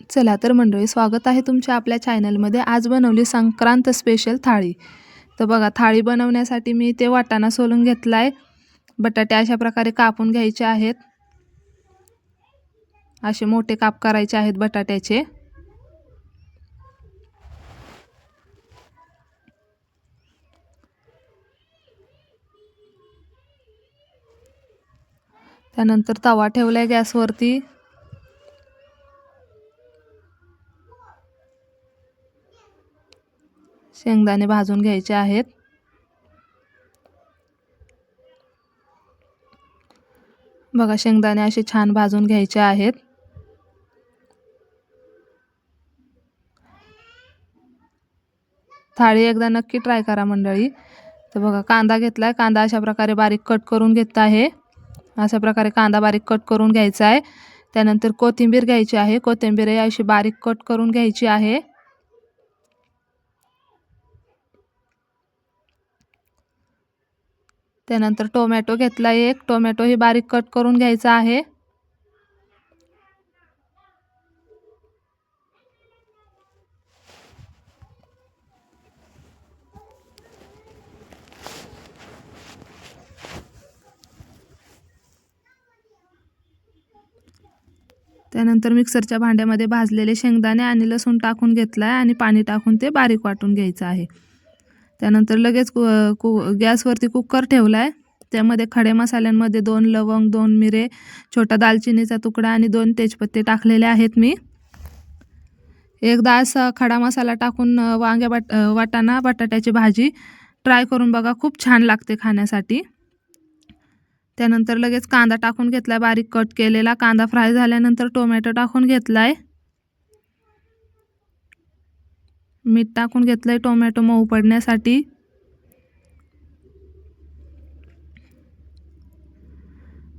चला तर मंडळी स्वागत आहे तुमच्या आपल्या चॅनलमध्ये. आज बनवली संक्रांत स्पेशल थाळी. तर बघा थाळी बनवण्यासाठी मी ते वाटाणा सोलून घेतला आहे बटाटे अशा प्रकारे कापून घ्यायचे आहेत. असे मोठे काप करायचे आहेत बटाट्याचे. त्यानंतर तवा ठेवला आहे गॅसवरती. शेंगदाणे भाजून घ्यायचे आहेत. बघा शेंगदाणे असे छान भाजून घ्यायचे आहेत. थाळी एकदा नक्की ट्राय करा मंडळी. तर बघा कांदा घेतला आहे कांदा अशा प्रकारे बारीक कट करून घेत आहे. अशा प्रकारे कांदा बारीक कट करून घ्यायचा आहे. त्यानंतर कोथिंबीर घ्यायची आहे. कोथिंबीर अशी बारीक कट करून घ्यायची आहे. त्यानंतर टोमॅटो घेतला एक. टोमॅटो ही बारीक कट करून घ्यायचा आहे. त्यानंतर मिक्सरच्या भांड्यामध्ये भाजलेले शेंगदाणे आणि लसूण टाकून घेतला आहे आणि पाणी टाकून ते बारीक वाटून घ्यायचं आहे. त्यानंतर लगेच कु कु गॅसवरती कुकर ठेवला आहे त्यामध्ये खडे मसाल्यांमध्ये दोन लवंग दोन मिरे छोटा दालचिनीचा तुकडा आणि दोन तेजपत्ते टाकलेले आहेत मी. एकदा असा खडा मसाला टाकून वांग्या बट वाटाणा बटाट्याची भाजी ट्राय करून बघा खूप छान लागते खाण्यासाठी. त्यानंतर लगेच कांदा टाकून घेतला आहे बारीक कट केलेला. कांदा फ्राय झाल्यानंतर टोमॅटो टाकून घेतला आहे मीठ टाकून घेतलं आहे टोमॅटो मऊ पडण्यासाठी.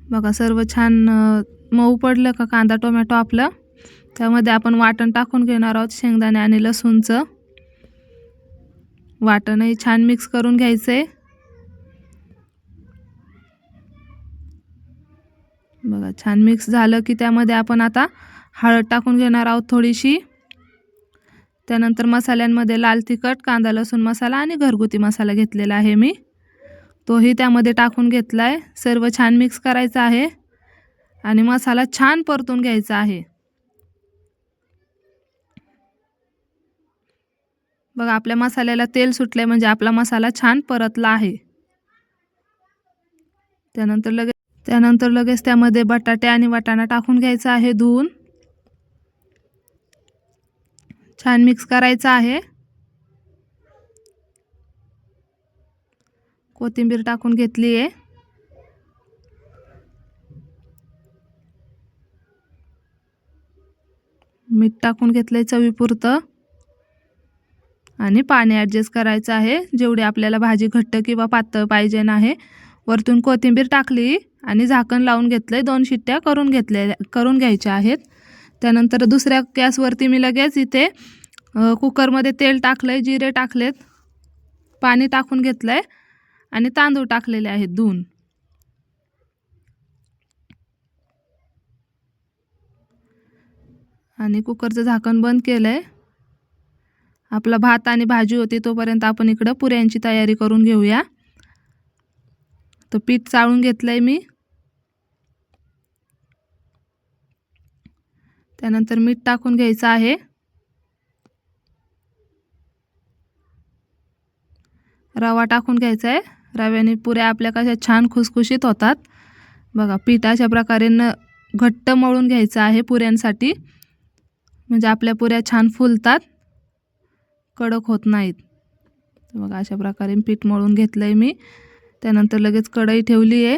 बघा सर्व छान मऊ पडलं का कांदा टोमॅटो आपलं? त्यामध्ये आपण वाटण टाकून घेणार आहोत शेंगदाणे आणि लसूणचं. वाटणही छान मिक्स करून घ्यायचं आहे बघा छान मिक्स झालं की त्यामध्ये आपण आता हळद टाकून घेणार आहोत थोडीशी. त्यानंतर मसाल्यांमध्ये लाल तिखट कांदा लसूण मसाला आणि घरगुती मसाला घेतलेला आहे मी. तोही त्यामध्ये टाकून घेतला आहे सर्व छान मिक्स करायचं आहे आणि मसाला छान परतून घ्यायचा आहे. बघा आपल्या मसाल्याला तेल सुटले म्हणजे आपला मसाला छान परतला आहे. त्यानंतर लगेच त्यानंतर लगेच त्यामध्ये बटाटे आणि वाटाणा टाकून घ्यायचा आहे धुवून. छान मिक्स करायचं आहे. कोथिंबीर टाकून घेतली आहे. मीठ टाकून घेतलं आहे चवीपुरतं. आणि पाणी ॲडजस्ट करायचं आहे. जेवढी आपल्याला भाजी घट्ट किंवा पातळ पाहिजे आहे वरतून कोथिंबीर टाकली आणि झाकण लावून घेतलं आहे दोन शिट्ट्या करून घेतल्या करून घ्यायच्या आहेत. त्यानंतर दुसऱ्या गॅसवरती मी लगेच इथे कुकरमध्ये तेल टाकलं आहे जिरे टाकलेत पाणी टाकून घेतलं आहे आणि तांदूळ टाकलेले आहेत धुवून. आणि कुकरचं झाकण बंद केलं आहे आपला भात आणि भाजी होती तोपर्यंत आपण इकडं पुऱ्यांची तयारी करून घेऊया. तर पीठ चाळून घेतलं आहे मी. त्यानंतर मीठ टाकून घ्यायचं आहे. रवा टाकून घ्यायचा आहे. रव्याने पुऱ्या आपल्या कशा छान खुसखुशीत होतात. बघा पीठ अशा प्रकारे न घट्ट मळून घ्यायचं आहे पुऱ्यांसाठी. म्हणजे आपल्या पुऱ्या छान फुलतात. कडक होत नाहीत. बघा अशा प्रकारे पीठ मळून घेतलं आहे मी. त्यानंतर लगेच कढई ठेवली आहे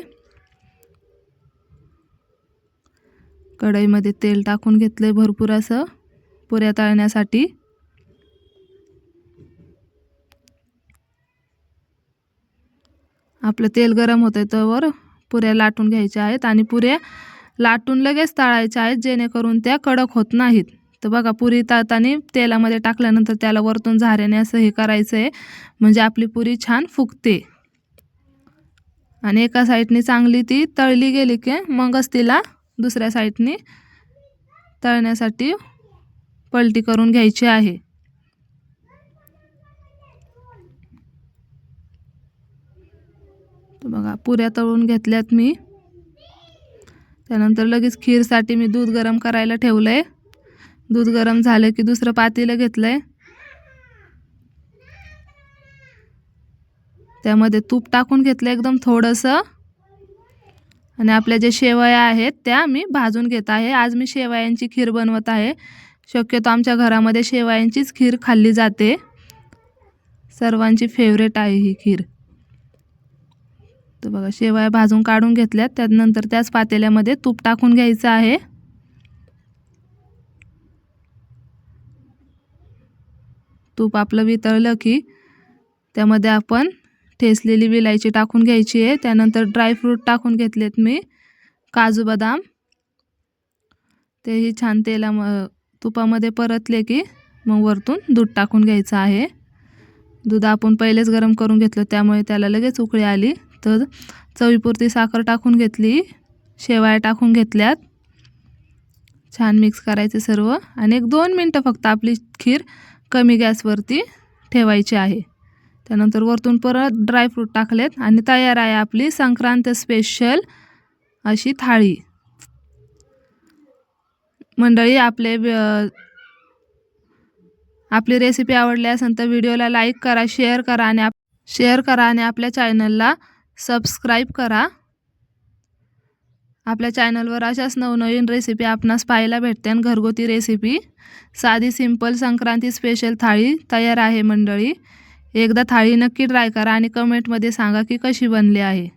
कढईमध्ये तेल टाकून घेतलं आहे भरपूर असं. पुऱ्या तळण्यासाठी. आपलं तेल गरम होतं आहे पुऱ्या लाटून घ्यायच्या आहेत आणि पुऱ्या लाटून लगेच तळायच्या आहेत जेणेकरून त्या कडक होत नाहीत. तर बघा पुरी तळताना तेलामध्ये टाकल्यानंतर त्याला वरतून झाऱ्याने असं हे करायचं आहे म्हणजे आपली पुरी छान फुगते. आणि एका साईडने चांगली ती तळली गेली की मगच तिला दुसऱ्या साईडने तळण्यासाठी पलटी करून घ्यायची आहे. तर बघा पुऱ्या तळून घेतल्यात मी. त्यानंतर लगेच खीरसाठी मी दूध गरम करायला ठेवलं आहे दूध गरम झालं की दुसरं पातेलं घेतलं आहे त्यामध्ये तूप टाकून घेतलं एकदम थोडंसं. आणि आपल्या ज्या शेवया आहेत त्या मी भाजून घेत आहे. आज मी शेवयांची खीर बनवत आहे. शक्यतो आमच्या घरामध्ये शेवयांचीच खीर खाल्ली जाते. सर्वांची फेवरेट आहे ही खीर. तर बघा शेवया भाजून काढून घेतल्यात. त्यानंतर त्याच पातेल्यामध्ये तूप टाकून घ्यायचं आहे. तूप आपलं वितळलं की त्यामध्ये आपण ठेचलेली विलायची टाकून घ्यायची आहे. त्यानंतर ड्रायफ्रूट टाकून घेतलेत मी. काजू बदाम. तेही छान तेला तुपामध्ये परतले की मग वरतून दूध टाकून घ्यायचं आहे. दूध आपण पहिलेच गरम करून घेतलं त्यामुळे त्याला लगेच उकळी आली. तर चवीपुरती साखर टाकून घेतली. शेवाळ्या टाकून घेतल्यात. छान मिक्स करायचे सर्व. आणि एक दोन मिनटं फक्त आपली खीर कमी गॅसवरती ठेवायची आहे. त्यानंतर वरतून परत ड्रायफ्रूट टाकलेत आणि तयार आहे आपली संक्रांत स्पेशल अशी थाळी. मंडळी आपले आपली रेसिपी आवडली असेल तर व्हिडिओला लाईक करा शेअर करा आणि आप शेअर करा आणि आपल्या चॅनलला सबस्क्राईब करा. आपल्या चॅनलवर अशाच नवनवीन रेसिपी आपणास पाहायला भेटते आणि घरगुती रेसिपी साधी सिंपल संक्रांती स्पेशल थाळी तयार आहे मंडळी. एकदा थाळी नक्की ट्राय करा आणि कमेंटमध्ये सांगा की कशी बनली आहे.